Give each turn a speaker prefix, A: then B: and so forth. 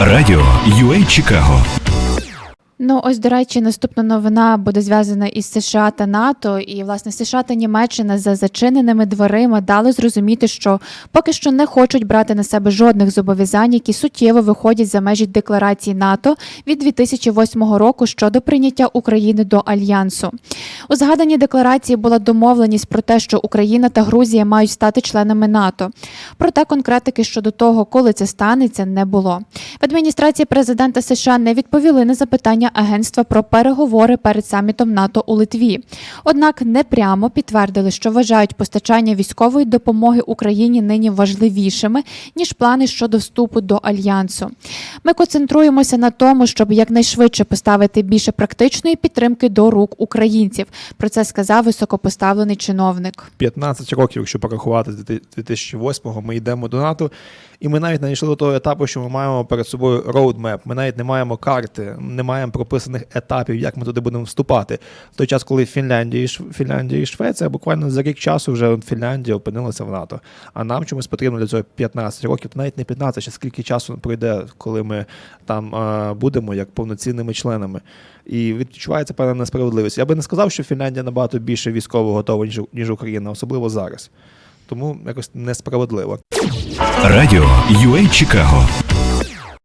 A: Радіо UA Чикаго
B: Ну, ось, до речі, наступна новина буде зв'язана із США та НАТО. І, власне, США та Німеччина за зачиненими дверима дали зрозуміти, що поки що не хочуть брати на себе жодних зобов'язань, які суттєво виходять за межі декларації НАТО від 2008 року щодо прийняття України до альянсу. У згаданій декларації була домовленість про те, що Україна та Грузія мають стати членами НАТО. Проте конкретики щодо того, коли це станеться, не було. В адміністрації президента США не відповіли на запитання агентства про переговори перед самітом НАТО у Литві. Однак не прямо підтвердили, що вважають постачання військової допомоги Україні нині важливішими ніж плани щодо вступу до альянсу. Ми концентруємося на тому, щоб якнайшвидше поставити більше практичної підтримки до рук українців. Про це сказав високопоставлений чиновник.
C: 15 років, якщо порахувати з 2008-го, ми йдемо до НАТО, і ми навіть не дійшли до того етапу, що ми маємо перед собою роудмеп. Ми навіть не маємо карти, не маємо прописаних етапів, як ми туди будемо вступати. В той час, коли Фінляндія і Фінляндія і Швеція буквально за рік часу вже Фінляндія опинилася в НАТО. А нам чомусь потрібно для цього 15 років, то навіть не 15, ще скільки часу пройде, коли ми там е, будемо як повноцінними членами. І відчувається певна несправедливість. Я би не сказав, що Фінляндія набагато більше військово готова, ніж Україна, особливо зараз. Тому якось несправедливо.
A: Радіо UA Чикаго